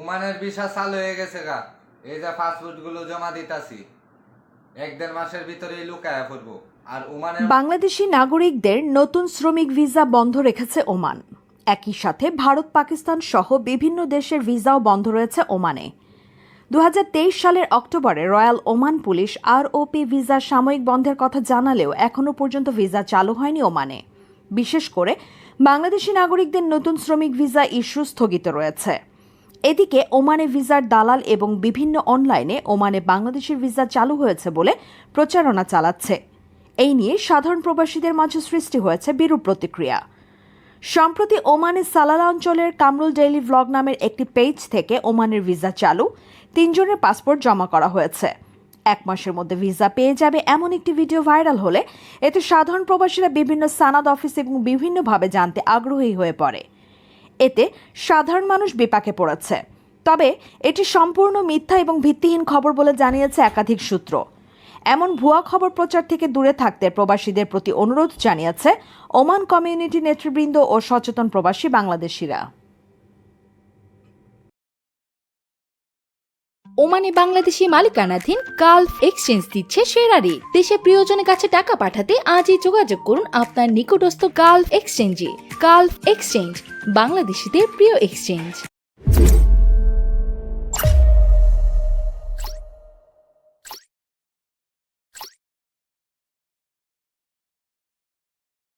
উমানের visa চালু হয়ে গেছে গা। এই যে পাসপোর্টগুলো জমা দিতাছি। এক দেড় মাসের ভিতরেই লুকায়া পড়ব আর উমানের বাংলাদেশি নাগরিকদের নতুন শ্রমিক ভিসা বন্ধ রেখেছে ওমান। একই সাথে ভারত, পাকিস্তান সহ বিভিন্ন দেশের ভিসাও বন্ধ রয়েছে ওমানে। দু হাজার তেইশ সালের অক্টোবরে royal Oman police ROP visa সাময়িক বন্ধের কথা জানালেও এখনও পর্যন্ত ভিসা চালু হয়নি ওমানে। বিশেষ করে বাংলাদেশি নাগরিকদের নতুন শ্রমিক ভিসা ইস্যু স্থগিত রয়েছে। এদিকে ওমানে ভিসার দালাল এবং বিভিন্ন অনলাইনে ওমানে বাংলাদেশের ভিসা চালু হয়েছে বলে প্রচারণা চালাচ্ছে। এই নিয়ে সাধারণ প্রবাসীদের মাঝে সৃষ্টি হয়েছে বিরূপ প্রতিক্রিয়া। সম্প্রতি ওমানের সালালা অঞ্চলের কামরুল ডেইলি ভ্লগ নামের একটি পেজ থেকে ওমানের ভিসা চালু, তিনজনের পাসপোর্ট জমা করা হয়েছে। এক মাসের মধ্যে ভিসা পেয়ে যাবে এমন একটি ভিডিও ভাইরাল হলে এতে সাধারণ প্রবাসীরা বিভিন্ন সানাদ অফিস এবং বিভিন্নভাবে জানতে আগ্রহী হয়ে পড়ে। এতে সাধারণ মানুষ বিপাকে পড়েছে। তবে এটি সম্পূর্ণ মিথ্যা এবং ভিত্তিহীন খবর বলে জানিয়েছে একাধিক সূত্র। এমন ভুয়া খবর প্রচার থেকে দূরে থাকতে প্রবাসীদের প্রতি অনুরোধ জানিয়েছে ওমান কমিউনিটি নেতৃবৃন্দ ও সচেতন প্রবাসী বাংলাদেশিরা। ওমানে বাংলাদেশি মালিকানাধীন গালফ এক্সচেঞ্জ দিচ্ছে সেরা রেট দেশে প্রিয়জনের কাছে টাকা পাঠাতে আজই যোগাযোগ করুন আপনার নিকটস্থ গালফ এক্সচেঞ্জে। গালফ এক্সচেঞ্জ, বাংলাদেশিদের প্রিয় এক্সচেঞ্জ।